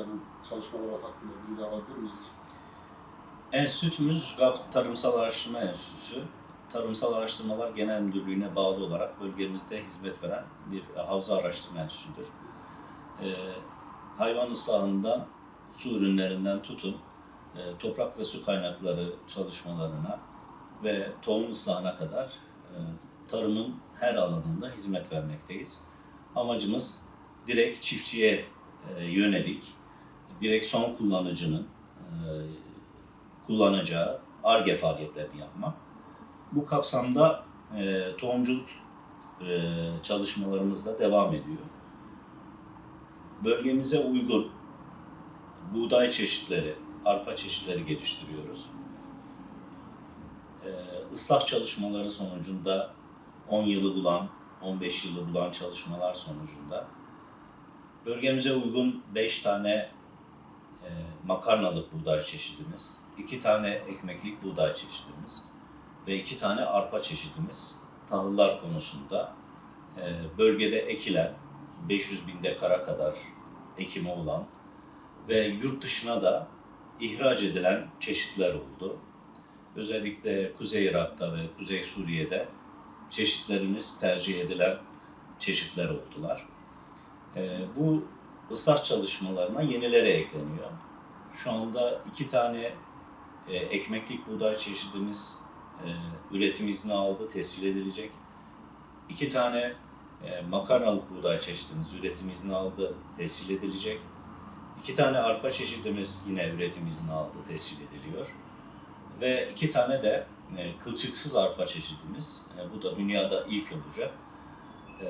enstitüsünün çalışmaları hakkında bilgi alabilir miyiz? Enstitümüz GAP Tarımsal Araştırma Enstitüsü. Tarımsal Araştırmalar Genel Müdürlüğü'ne bağlı olarak bölgemizde hizmet veren bir havza araştırma enstitüsüdür. Ee, hayvan ıslahından, su ürünlerinden tutun, e, toprak ve su kaynakları çalışmalarına ve tohum ıslahına kadar e, tarımın her alanında hizmet vermekteyiz. Amacımız direkt çiftçiye e, yönelik, direkt son kullanıcının e, kullanacağı ARGE faaliyetlerini yapmak. Bu kapsamda e, tohumculuk e, çalışmalarımız da devam ediyor. Bölgemize uygun buğday çeşitleri, arpa çeşitleri geliştiriyoruz. E, ıslah çalışmaları sonucunda 10 yılı bulan, 15 yılı bulan çalışmalar sonucunda bölgemize uygun 5 tane makarnalık buğday çeşidimiz, 2 tane ekmeklik buğday çeşidimiz ve 2 tane arpa çeşidimiz tahıllar konusunda e, bölgede ekilen 500 bin dekara kadar ekimi olan ve yurt dışına da ihraç edilen çeşitler oldu. Özellikle Kuzey Irak'ta ve Kuzey Suriye'de çeşitlerimiz tercih edilen çeşitler oldular. E, bu ıslah çalışmalarına yenileri ekleniyor. Şu anda iki tane e, ekmeklik buğday çeşidimiz e, üretim izni aldı, tescil edilecek. İki tane e, makarnalık buğday çeşidimiz üretim izni aldı, tescil edilecek. İki tane arpa çeşidimiz yine üretim izni aldı, tescil ediliyor. Ve iki tane de e, kılçıksız arpa çeşidimiz, e, bu da dünyada ilk olacak. E,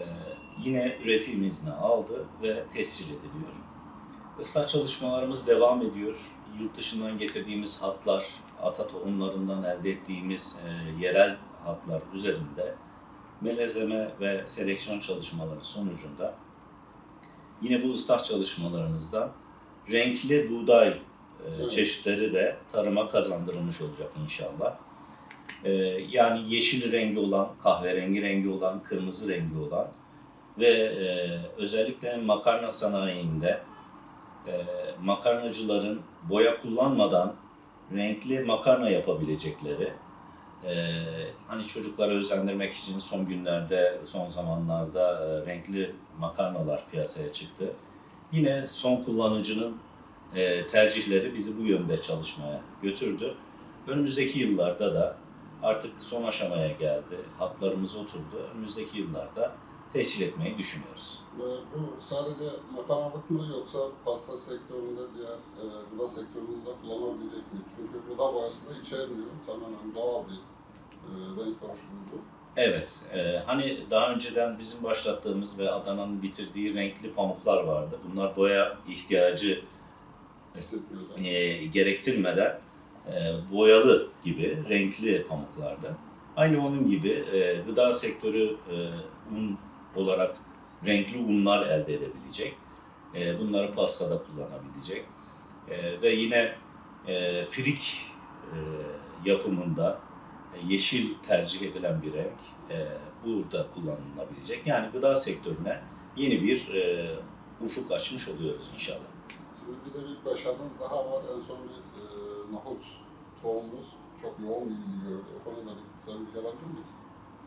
yine üretim izni aldı ve tescil ediliyor. Islah çalışmalarımız devam ediyor. Yurt dışından getirdiğimiz hatlar, ata tohumlarından elde ettiğimiz e, yerel hatlar üzerinde melezleme ve seleksiyon çalışmaları sonucunda yine bu ıslah çalışmalarımızda renkli buğday e, Evet. çeşitleri de tarıma kazandırılmış olacak inşallah. E, yani yeşil rengi olan, kahverengi rengi olan, kırmızı rengi olan ve e, özellikle makarna sanayinde e, makarnacıların boya kullanmadan renkli makarna yapabilecekleri e, hani çocuklara özendirmek için son günlerde, son zamanlarda e, renkli makarnalar piyasaya çıktı. Yine son kullanıcının e, tercihleri bizi bu yönde çalışmaya götürdü. Önümüzdeki yıllarda da artık son aşamaya geldi. Hatlarımız oturdu. Önümüzdeki yıllarda tescil etmeyi düşünüyoruz. Ve bu sadece makarnalık mı yoksa pasta sektöründe, diğer e, gıda sektöründe kullanılabilecek mi? Çünkü gıda boyası da içermiyor. Tamamen doğal bir e, renk oluşumu bu. Evet, e, hani daha önceden bizim başlattığımız ve Adana'nın bitirdiği renkli pamuklar vardı. Bunlar boya ihtiyacı e, gerektirmeden e, boyalı gibi renkli pamuklardı. Aynı onun gibi e, gıda sektörü e, un olarak renkli unlar elde edebilecek. E, bunları pastada kullanabilecek. E, ve yine e, frik e, yapımında e, yeşil tercih edilen bir renk e, burada kullanılabilecek. Yani gıda sektörüne yeni bir e, ufuk açmış oluyoruz inşallah. Şimdi bir de bir başarınız daha var. En son bir e, nohut tohumumuz çok yoğun ilgi gördü. O konuda bir kısa bilgi alabilir miyiz?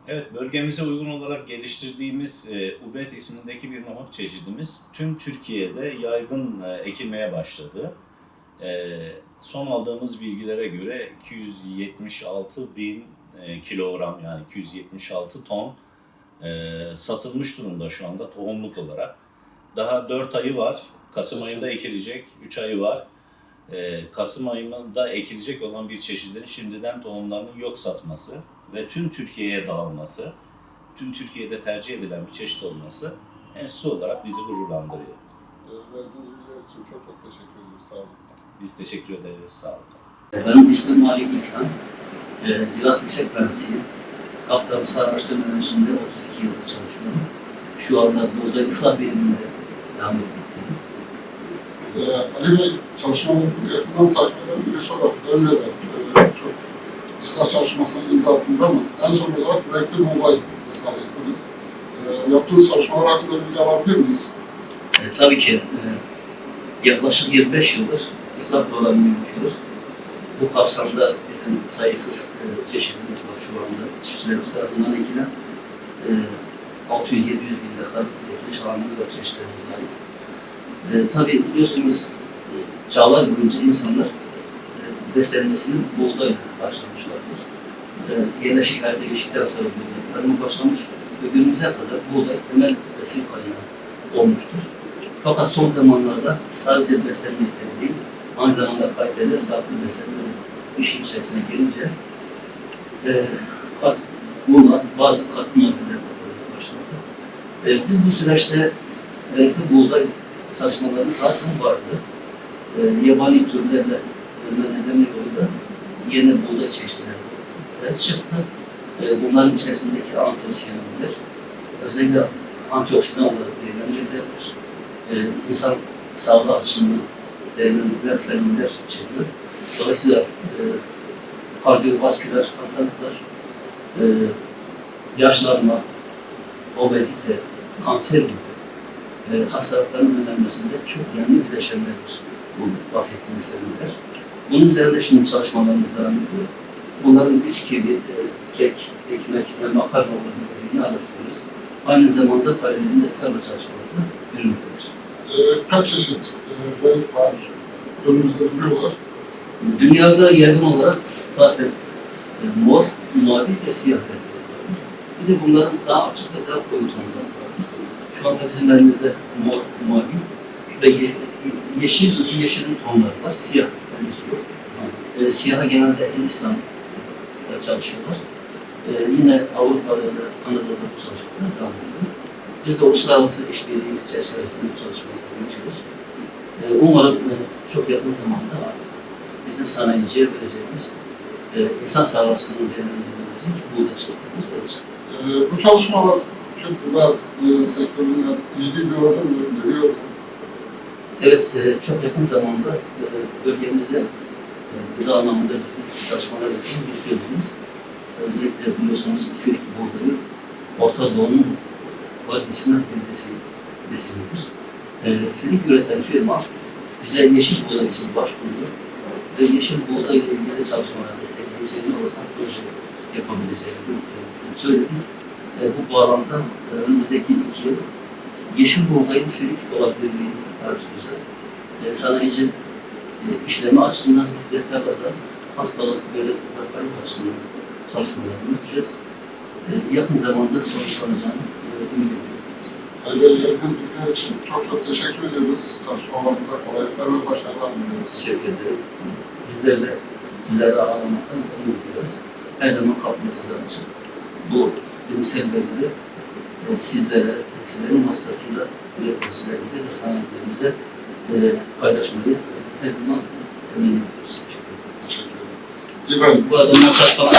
Evet, bölgemize uygun olarak geliştirdiğimiz e, Ubet ismindeki bir nohut çeşidimiz tüm Türkiye'de yaygın e, ekilmeye başladı. E, son aldığımız bilgilere göre 276 bin e, kilogram yani 276 ton e, satılmış durumda şu anda tohumluk olarak. Daha 4 ayı var. Kasım ayında ekilecek. 3 ayı var. E, Kasım ayında ekilecek olan bir çeşidin şimdiden tohumlarının yok satması ve tüm Türkiye'ye dağılması, tüm Türkiye'de tercih edilen bir çeşit olması enstitü olarak bizi gururlandırıyor. E, verdiğiniz bilgiler için çok çok teşekkür ediyoruz. Sağ olun. Biz teşekkür ederiz. Sağ olun. Benim ismim Malik İlkan. E, Ziraat Yüksek Mühendisiyim. Kaptanımsal Araştırma Enstitüsü'nde 32 yıldır çalışıyorum. Şu anda burada ıslah biriminde devam etmekteyim. Ee, Ali Bey çalışmalarınızı yakından takip eden birisi olarak önce de e, çok ıslah çalışmasına imza attınız ama en son olarak renkli buğday ıslah ettiniz. E, yaptığınız çalışmalar hakkında bilgi alabilir miyiz? E, tabii ki e, Yaklaşık 25 yıldır ıslah programı yürütüyoruz. Bu kapsamda bizim sayısız e, çeşitimiz var şu anda. Çiftçilerimiz tarafından ekilen e, 600-700 bin dekar ekiliş alanımız var çeşitlerimiz var. E, tabii biliyorsunuz e, çağlar boyunca insanlar e, beslenmesini buğdayla karşılamışlardır. E, yerleşik hayata geçtikten sonra buğday tarımı başlamış ve günümüze kadar buğday temel besin kaynağı olmuştur. Fakat son zamanlarda sadece beslenme değil, aynı zamanda kaliteli ve sağlıklı beslenme işin içerisine girince e, kat, buna bazı katkı maddeler katılmaya başladı. E, biz bu süreçte renkli buğday çalışmaları zaten vardı. E, yabani türlerle önlemizleme yolunda yeni buğday çeşitleri ortaya çıktı. E, bunların içerisindeki antosiyanlar özellikle antioksidan olarak değerlendirilebilir. E, insan sağlığı açısından değerlendirilen fenomenler içeriyor. Dolayısıyla e, kardiyovasküler hastalıklar, e, yaşlanma, obezite, kanser gibi e, hastalıkların önlenmesinde çok önemli bileşenlerdir bu bahsettiğimiz fenomenler. Bunun üzerinde şimdi çalışmalarımız devam ediyor. Bunların bisküvi, e, kek, ekmek ve makarna olanlarını araştırıyoruz. Aynı zamanda paralelinde tarla çalışmaları da yürümektedir. E, kaç çeşit e, renk var? Önümüzde duruyorlar. Dünyada yaygın olarak zaten e, mor, mavi ve siyah renkler vardır. Bir de bunların daha açık ve daha koyu tonları vardır. Şu anda bizim elimizde mor, mavi ve ye, yeşil, iki yeşilin tonları var. Siyah. E, siyaha genelde Hindistan'da çalışıyorlar. E, yine Avrupa'da da Kanada'da bu çalışmalar devam ediyor. Biz de uluslararası işbirliği çerçevesinde bu çalışmayı yürütüyoruz. E, umarım e, çok yakın zamanda artık bizim sanayiciye vereceğimiz e, insan sağlığı açısından değerlendirilmesi bu da çıkartmamız olacak. E, bu çalışmalar Türk gıda e, sektörüne ilgi gördü mü, görüyor mu? Evet, e, çok yakın zamanda e, bölgemizde e, gıda anlamında ciddi çalışmalar yapan bir firmamız. Özellikle biliyorsunuz Filik buğdayı Orta Doğu'nun vazgeçilmez bir besin, besinidir. Filik üreten firma bize yeşil buğday için başvurdu ve yeşil buğday ile ilgili çalışmalar destekleyeceğini, ortak proje yapabileceğini kendisi söyledi. Bu bağlamda önümüzdeki iki yıl yeşil buğdayın filik olabilirliğini araştıracağız. E, sanayici e, işleme açısından biz de tarlada hastalık ve vakalık açısından çalışmalar yürüteceğiz. E, yakın zamanda sonuçlanacağını e, ümit ediyorum. Bilgiler için çok çok teşekkür ediyoruz. Çalışmalarında kolaylıklar ve başarılar diliyoruz. Teşekkür ederim. Bizler de sizleri ağırlamaktan onur duyuyoruz. Her zaman kapımız size açık. Bu bilimsel verileri sizlere, sizlerin vasıtasıyla üreticilerimize ve sanatlarımıza e, paylaşmayı her zaman temenni ediyoruz. Teşekkür ederim. İbrahim, Bu adamlar kaç falan